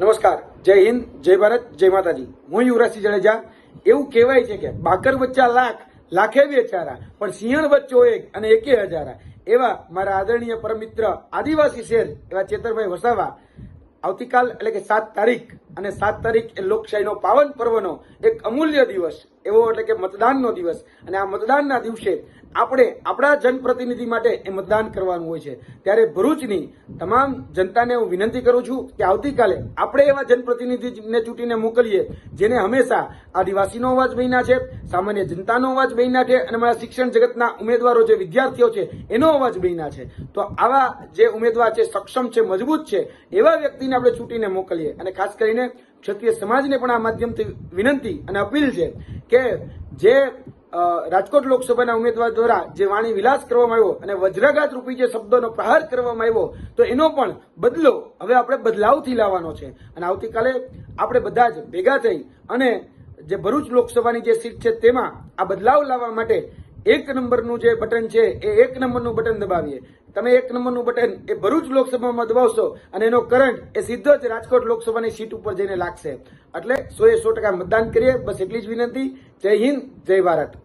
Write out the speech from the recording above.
નમસ્કાર. જય હિન્દ, જય ભારત, જય માતાજી. હું યુવરાજસિંહ જાડેજા. એવું કહેવાય છે કે બાકર વચ્ચા લાખ, લાખે બેચારા પણ સિંહણ વચ્ચો એક અને એકે હજારા. એવા મારા આદરણીય પરમ મિત્ર આદિવાસી શેર એવા ચેતરભાઈ વસાવા આવતીકાલ એટલે કે સાત તારીખ અને સાત તારીખ એ લોકશાહીનો પાવન પર્વનો એક અમૂલ્ય દિવસ, એવો એટલે કે મતદાનનો દિવસ. અને આ મતદાનના દિવસે આપણે આપણા જનપ્રતિનિધિ માટે એ મતદાન કરવાનું હોય છે. ત્યારે ભરૂચની તમામ જનતાને હું વિનંતી કરું છું કે આવતીકાલે આપણે એવા જનપ્રતિનિધિને ચૂંટીને મોકલીએ, જેને હંમેશા આદિવાસીનો અવાજ બન્યા છે, સામાન્ય જનતાનો અવાજ બન્યા છે, અને મારા શિક્ષણ જગતના ઉમેદવારો જે વિદ્યાર્થીઓ છે, એનો અવાજ બન્યા છે. તો આવા જે ઉમેદવાર છે, સક્ષમ છે, મજબૂત છે, એવા વ્યક્તિને આપણે ચૂંટીને મોકલીએ. અને ખાસ કરીને ક્ષત્રિય સમાજને પણ આ માધ્યમથી વિનંતી અને અપીલ છે કે જે રાજકોટ લોકસભાના ઉમેદવાર દ્વારા જે વાણી વિલાસ કરવામાં આવ્યો અને વજ્રાઘાત રૂપી જે શબ્દોનો પ્રહાર કરવામાં આવ્યો, તો એનો પણ બદલો હવે આપણે બદલાવથી લાવવાનો છે. અને આવતીકાલે આપણે બધા જ ભેગા થઈ અને જે ભરૂચ લોકસભાની જે સીટ છે તેમાં આ બદલાવ લાવવા માટે એક નંબરનું જે બટન છે, એ એક નંબરનું બટન દબાવીએ. તમે એક નંબરનું બટન એ ભરૂચ લોકસભામાં દબાવશો અને એનો કરંટ એ સીધો જ રાજકોટ લોકસભાની સીટ ઉપર જઈને લાગશે. એટલે સો એ સો ટકા મતદાન કરીએ. બસ એટલી જ વિનંતી. જય હિન્દ, જય ભારત.